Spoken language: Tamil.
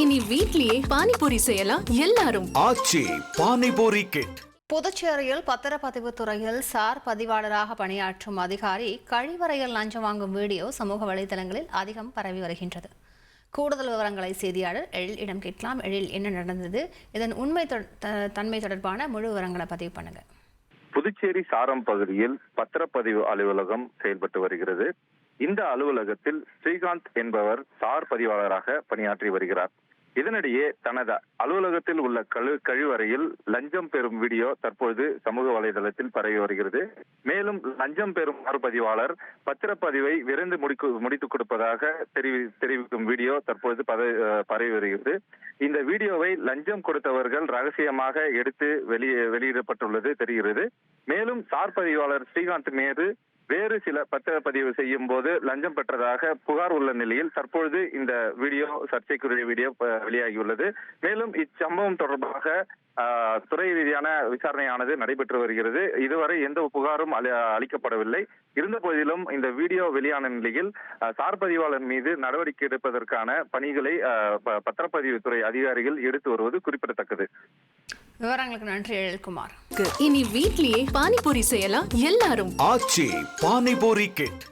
இனி வீட்லயே பானிபூரி செய்யலாம் எல்லாரும். ஆச்சி பானிபூரி கிட் புதுச்சேரியில் பத்திரப்பதிவு துறையில் சார் பதிவாளராக பணியாற்றும் அதிகாரி கழிவறையில் லஞ்சம் வாங்கும் வீடியோ சமூக வலைதளங்களில் அதிகம் பரவி வருகின்றது. கூடுதல் விவரங்களை செய்தியாளர் எழில் இடம் கேட்கலாம். எழில் என்ன நடந்தது? இதன் உண்மை தன்மை தொடர்பான முழு விவரங்களை பதிவு பண்ணுங்க. புதுச்சேரி சாரம் பகுதியில் பத்திரப்பதிவு அலுவலகம் செயல்பட்டு வருகிறது. இந்த அலுவலகத்தில் ஸ்ரீகாந்த் என்பவர் சார் பதிவாளராக பணியாற்றி வருகிறார். இதனிடையே தனது அலுவலகத்தில் உள்ள கழு கழிவறையில் லஞ்சம் பெறும் வீடியோ தற்பொழுது சமூக வலைதளத்தில் பரவி வருகிறது. மேலும் லஞ்சம் பெறும் மறுபதிவாளர் பத்திரப்பதிவை விரைந்து முடிக்கு முடித்துக் கொடுப்பதாக தெரிவி தெரிவிக்கும் வீடியோ தற்பொழுது பரவி வருகிறது. இந்த வீடியோவை லஞ்சம் கொடுத்தவர்கள் ரகசியமாக எடுத்து வெளியே வெளியிடப்பட்டுள்ளது தெரிகிறது. மேலும் சார் பதிவாளர் ஸ்ரீகாந்த் மீது வேறு சில பத்திரப்பதிவு செய்யும் போது லஞ்சம் பெற்றதாக புகார் உள்ள நிலையில் தற்பொழுது இந்த வீடியோ சர்ச்சைக்குரிய வீடியோ வெளியாகியுள்ளது. மேலும் இச்சம்பவம் தொடர்பாக ஆஹ், துறை ரீதியான விசாரணையானது நடைபெற்று வருகிறது. இதுவரை எந்த புகாரும் அளிக்கப்படவில்லை. இருந்த போதிலும் இந்த வீடியோ வெளியான நிலையில் சார் பதிவாளர் மீது நடவடிக்கை எடுப்பதற்கான பணிகளை பத்திரப்பதிவுத்துறை அதிகாரிகள் எடுத்து வருவது குறிப்பிடத்தக்கது. விவரங்களுக்கு நன்றி எழில்குமார் இனி வீட்லயே பானிபூரி செய்யலாம். எல்லாரும் ஆச்சி பானிபூரி கிட்